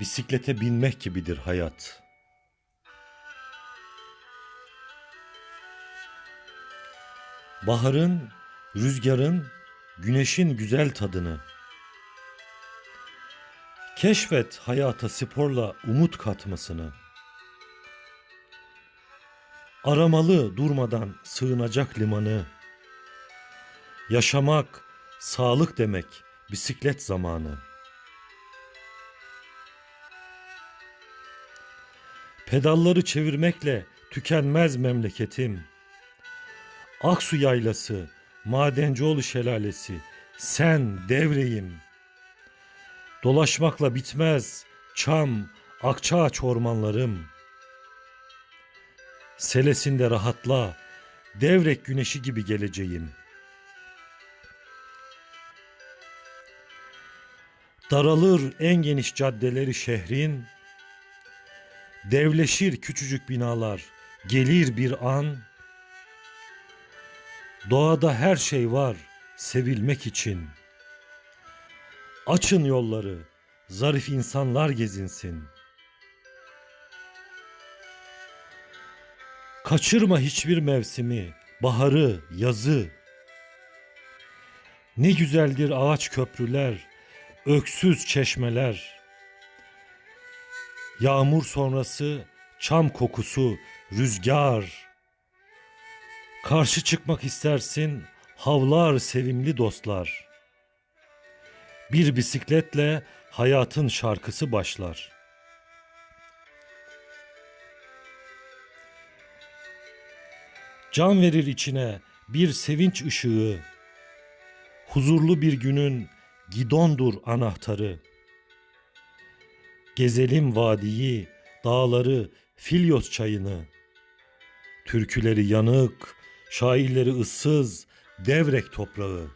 Bisiklete binmek gibidir hayat. Baharın, rüzgarın, güneşin güzel tadını. Keşfet hayata sporla umut katmasını. Aramalı durmadan sığınacak limanı. Yaşamak, sağlık demek bisiklet zamanı. Pedalları çevirmekle tükenmez memleketim. Aksu yaylası, Madencioğlu şelalesi, sen devreyim. Dolaşmakla bitmez çam, akçaağaç ormanlarım. Selesinde rahatla, devrek güneşi gibi geleceğim. Daralır en geniş caddeleri şehrin, Devleşir küçücük binalar, gelir bir an. Doğada her şey var sevilmek için. Açın yolları, zarif insanlar gezinsin. Kaçırma hiçbir mevsimi, baharı, yazı. Ne güzeldir ağaç köprüler, öksüz çeşmeler.'' Yağmur sonrası çam kokusu, rüzgar. Karşı çıkmak istersin, havlar sevimli dostlar. Bir bisikletle hayatın şarkısı başlar. Can verir içine bir sevinç ışığı. Huzurlu bir günün gidondur anahtarı.'' Gezelim vadiyi, dağları, Filyos çayını. Türküleri yanık, şairleri ıssız, devrek toprağı.